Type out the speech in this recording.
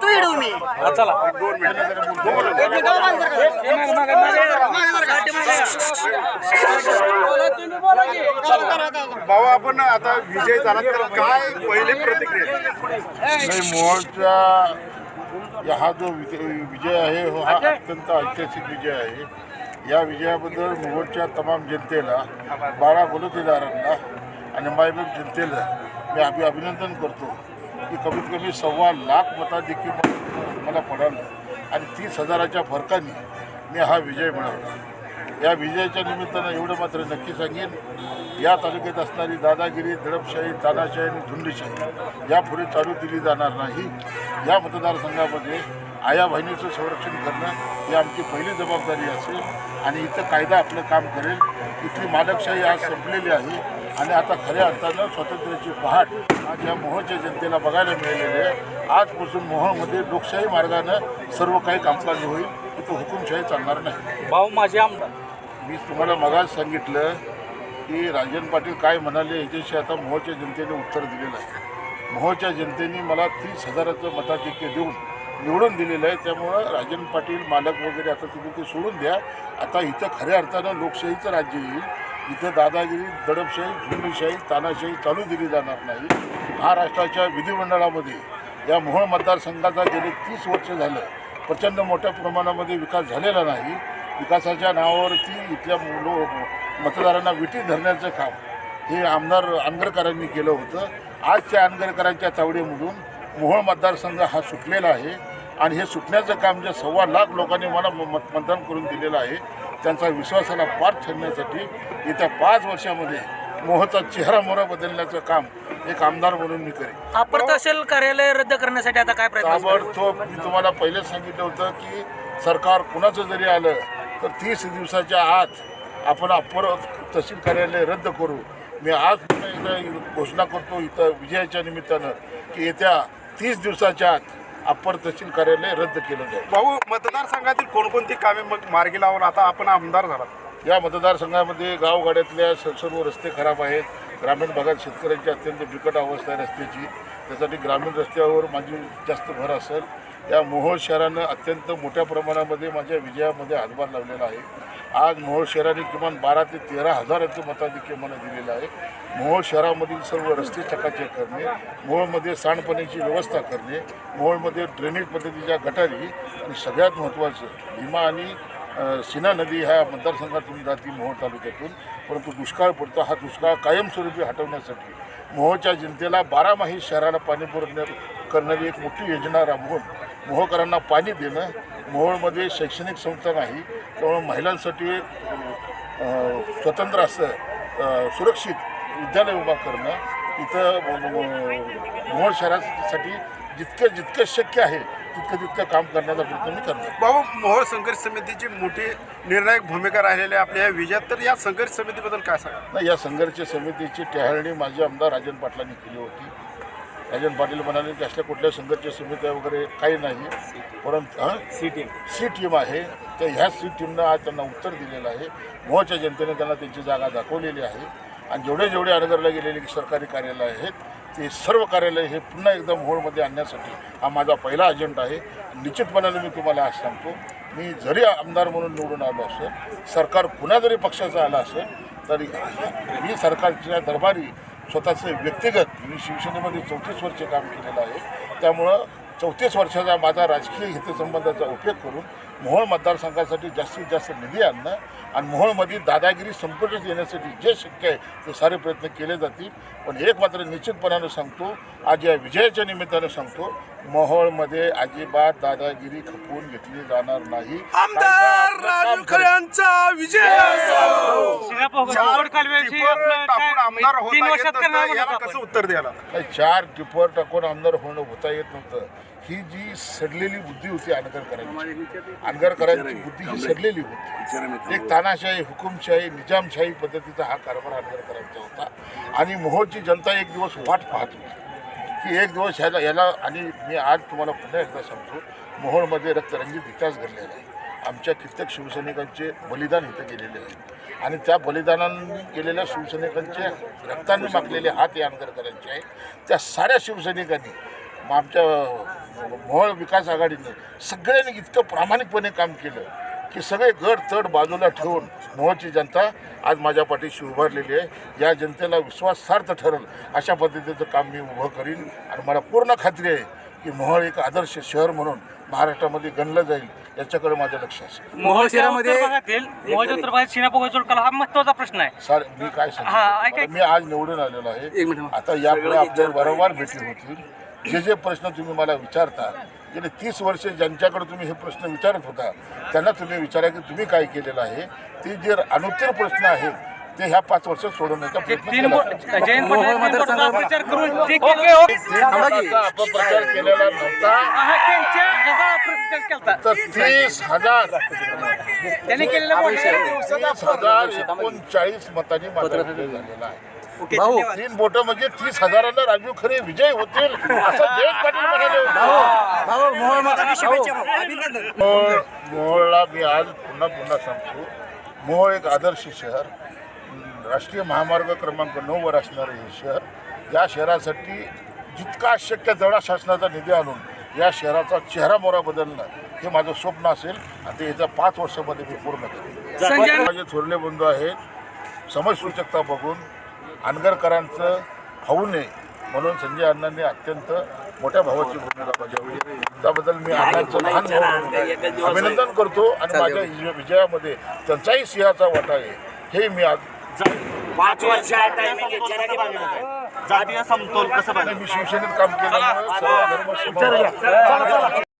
तू येडू मी. भाऊ आपण आता विजय झाला तर काय पहिली प्रतिक्रिया? या हा जो विजय विजय आहे हो हा अत्यंत ऐतिहासिक विजय आहे. या विजयाबद्दल मुघलच्या तमाम जनतेला बारा बलुतेदारांना आणि मायबाप जनतेला मी अभि अभिनंदन करतो की कमीत कमी सव्वा लाख मतादेखील मला पडालं आणि तीस हजाराच्या फरकाने मी हा विजय मिळवला. या विजयाच्या निमित्तानं एवढं मात्र नक्की सांगेन या तालुक्यात असणारी दादागिरी दडपशाही तानाशाही आणि झुंडशाही यापुढे चालू दिली जाणार नाही. या मतदारसंघामध्ये आया बहिणीचं संरक्षण करणं ही आमची पहिली जबाबदारी असेल आणि इथं कायदा आपलं काम करेल. इथली मालकशाही आज संपलेली आहे आणि आता खऱ्या अर्थानं स्वातंत्र्याची पहाट आज या मोहोळच्या जनतेला बघायला मिळालेली आहे. आजपासून मोहोळमध्ये लोकशाही मार्गानं सर्व काही कामकाज होईल. इथं हुकुमशाही चालणार नाही. भाऊ माझे आमदार. मी तुम्हाला मगाच सांगितलं की राजन पाटील काय म्हणाले याच्याशी आता मोहोळच्या जनतेने उत्तर दिलेलं आहे. मोहोळच्या जनतेने मला तीस हजाराचं मताधिक्य देऊन निवडून दिलेलं आहे. त्यामुळं राजन पाटील मालक वगैरे आता तुम्ही ते सोडून द्या. आता इथं खऱ्या अर्थानं लोकशाहीचं राज्य येईल. इथं दादागिरी दडपशाही झुंडीशाही तानाशाही चालू दिली जाणार नाही. महाराष्ट्राच्या विधिमंडळामध्ये या मोहोळ मतदारसंघाचा गेले तीस वर्ष झालं प्रचंड मोठ्या प्रमाणामध्ये विकास झालेला नाही. विकासाच्या नावावरती इथल्या लो मतदारांना विटी धरण्याचं काम हे आमदार आंगरकरांनी केलं होतं. आज त्या आंगरकरांच्या चावडीमधून मोहोळ मतदारसंघ हा सुटलेला आहे. आणि हे सुटण्याचं काम जे सव्वा लाख लोकांनी मला मत मतदान करून दिलेलं आहे त्यांचा विश्वासाला पार ठरण्यासाठी येत्या पाच वर्षामध्ये मोहचा चेहरा मोहरा बदलण्याचं काम एक आमदार म्हणून मी करेन अपर तहसील कार्यालय रद्द करण्यासाठी आता काय प्रयत्न? ताबडतोब मी तुम्हाला पहिलेच सांगितलं होतं की सरकार कुणाचं जरी आलं तर तीस दिवसाच्या आत आपण अप्पर तहसील कार्यालय रद्द करू मी आज पुन्हा एकदा घोषणा करतो इथं विजयाच्या निमित्तानं की येत्या तीस दिवसाच्या आत अप्पर तहसील कार्यालय रद्द केलं जाईल. भाऊ मतदारसंघातील कोणकोणती कामे मग मार्गी लावून आता आपण आमदार झालात. या मतदारसंघामध्ये गावगाड्यातल्या सर्व रस्ते खराब आहेत. ग्रामीण भागात शेतकऱ्यांची अत्यंत बिकट अवस्था आहे रस्त्याची. त्यासाठी ग्रामीण रस्त्यावर माझी जास्त भर असेल. या मोहोळ शहरानं अत्यंत मोठ्या प्रमाणामध्ये माझ्या विजयामध्ये हातभार लावलेला आहे. आज मोहोळ शहराने किमान बारा ते तेरा हजाराचं मताधिक्य मला दिलेलं आहे. मोहोळ शहरामधील सर्व रस्ते चकाचक करणे मोहोळमध्ये सांडपाण्याची व्यवस्था करणे मोहोळमध्ये ड्रेनेज पद्धतीच्या गटारी आणि सगळ्यात महत्त्वाचं भीमा आणि सीना नदी ह्या मतदारसंघातून जाते मोहोळ तालुक्यातून परंतु दुष्काळ पडतो हा दुष्काळ कायमस्वरूपी हटवण्यासाठी मोहोळच्या जनतेला बारामाही शहराला पाणी पुरवण्या करणारी एक मोठी योजना राबवून मोहोळकरांना पाणी देणं मोहोळमध्ये शैक्षणिक संस्था नाही त्यामुळे महिलांसाठी एक स्वतंत्र असं सुरक्षित विद्यालय उभा करणं इथं मोहोळ शहरासाठी जितकं जितकं शक्य आहे तितकं तितकं काम करण्याचा प्रयत्न मी करणार. भाऊ मोहोळ संघर्ष समितीची मोठी निर्णायक भूमिका राहिलेली आहे आपल्या या विजयात. तर या संघर्ष समितीबद्दल काय सांगा नाही या संघर्ष समितीची टेहाळणी माझे आमदार राजन पाटलांनी केली होती. राजन पाटील म्हणाले की असल्या कुठल्या संघर्ष समित्या वगैरे काही नाही परंतु हां? सी टीम सी टीम आहे. तर ह्या सी टीमनं आज त्यांना उत्तर दिलेलं आहे. मोहच्या जनतेने त्यांना त्यांची जागा दाखवलेली आहे. आणि जेवढे जेवढे अनगरला गेलेले सरकारी कार्यालय आहेत ते सर्व कार्यालय हे पुन्हा एकदा मोहोळमध्ये आणण्यासाठी हा माझा पहिला अजेंडा आहे. निश्चितपणाने मी तुम्हाला आज सांगतो मी जरी आमदार म्हणून निवडून आलो असेल सरकार कुणा जरी पक्षाचं आलं असेल तरी मी सरकारच्या दरबारी स्वतःचं व्यक्तिगत मी शिवसेनेमध्ये चौतीस वर्ष काम केलेलं आहे. त्यामुळं चौतीस वर्षाचा माझा राजकीय हितसंबंधाचा उपयोग करून मोहोळ मतदारसंघासाठी जास्तीत जास्त निधी आणणं आणि मोहोळमध्ये दादागिरी संपुष्टात येण्यासाठी जे शक्य आहे ते सारे प्रयत्न केले जातील. पण एक मात्र निश्चितपणानं सांगतो आज या विजयाच्या निमित्तानं सांगतो मोहोळमध्ये अजिबात दादागिरी खपवून घेतली जाणार नाही. चार टिपर टाकून आमदार होणं होता येत नव्हतं. ही जी सडलेली बुद्धी होती अनगरकरांची अनगरकरांची बुद्धी ही सडलेली होती. एक तानाशाही हुकुमशाही निजामशाही पद्धतीचा हा कारभार अनगरकरांचा होता. आणि मोहोळची जनता एक दिवस वाट पाहत होती. की एक दिवस ह्याला याला आणि मी आज तुम्हाला पुन्हा एकदा सांगतो मोहोळमध्ये रक्तरंजित विकास घडलेला आहे. आमच्या कित्येक शिवसैनिकांचे बलिदान इथं गेलेले आहेत आणि त्या बलिदानांनी गेलेल्या शिवसैनिकांचे रक्तांनी मागलेले हात या आंदरकरांचे आहेत. त्या साऱ्या शिवसैनिकांनी मग आमच्या मोहोळ विकास आघाडीने सगळ्यांनी इतकं प्रामाणिकपणे काम केलं की सगळे गड तड बाजूला ठेवून मोहोळची जनता आज माझ्या पाठीशी उभारलेली आहे. या जनतेला विश्वासार्थ ठरेल अशा पद्धतीचं काम मी उभं करीन. आणि मला पूर्ण खात्री आहे की मोहोळ एक आदर्श शहर म्हणून महाराष्ट्रामध्ये गणलं जाईल. याच्याकडे माझं लक्ष असेल. मोहोळ शहरामध्ये मोहोळच्या उत्तर भागात शिनापो जोडकाल हा महत्त्वाचा प्रश्न आहे. सर मी काय हा, सांगतो मी आज निवडून आलेलो आहे. आता यापुढे आपल्या वारंवार भेटी होतील. जे जे प्रश्न तुम्ही मला विचारता गेले तीस वर्षे ज्यांच्याकडे तुम्ही हे प्रश्न विचारत होता त्यांना तुम्ही विचारा की तुम्ही काय केलेलं आहे. ते जे अनुत्तर प्रश्न आहेत ते ह्या पाच वर्षात सोडवण्याचा प्रयत्न अपप्रचार केलेला नव्हता. हा, तर तीस हजार. तीस एकोणचाळीस मतांनी विजय झालेला आहे. भाऊ तीन बोट म्हणजे तीस हजारांना राजू खरे विजय होतील असं जयंत पाटील म्हणाले मोहोळ मोहोळला मी आज पुन्हा पुन्हा सांगतो. मोहोळ एक आदर्श शहर. राष्ट्रीय महामार्ग क्रमांक नऊवर असणारं हे शहर. या शहरासाठी जितका शक्य तेवढा शासनाचा निधी आणून या शहराचा चेहरा मोरा बदलणं हे माझं स्वप्न असेल. आणि ते येत्या पाच वर्षामध्ये मी पूर्ण करेन. संजय. माझे थोरले बंधू आहेत. समजसूचकता बघून अनगरकरांचं फावू नये म्हणून संजय अण्णांनी अत्यंत मोठ्या भावाची भूमिका बजावली. त्याबद्दल मी अण्णांचं लहान भाऊ अभिनंदन करतो आणि माझ्या विजय- विजयामध्ये त्यांचाही सिंहाचा वाटा आहे. हे मी आज जातीय समतोल कसं मी शिवसेनेत काम समभाव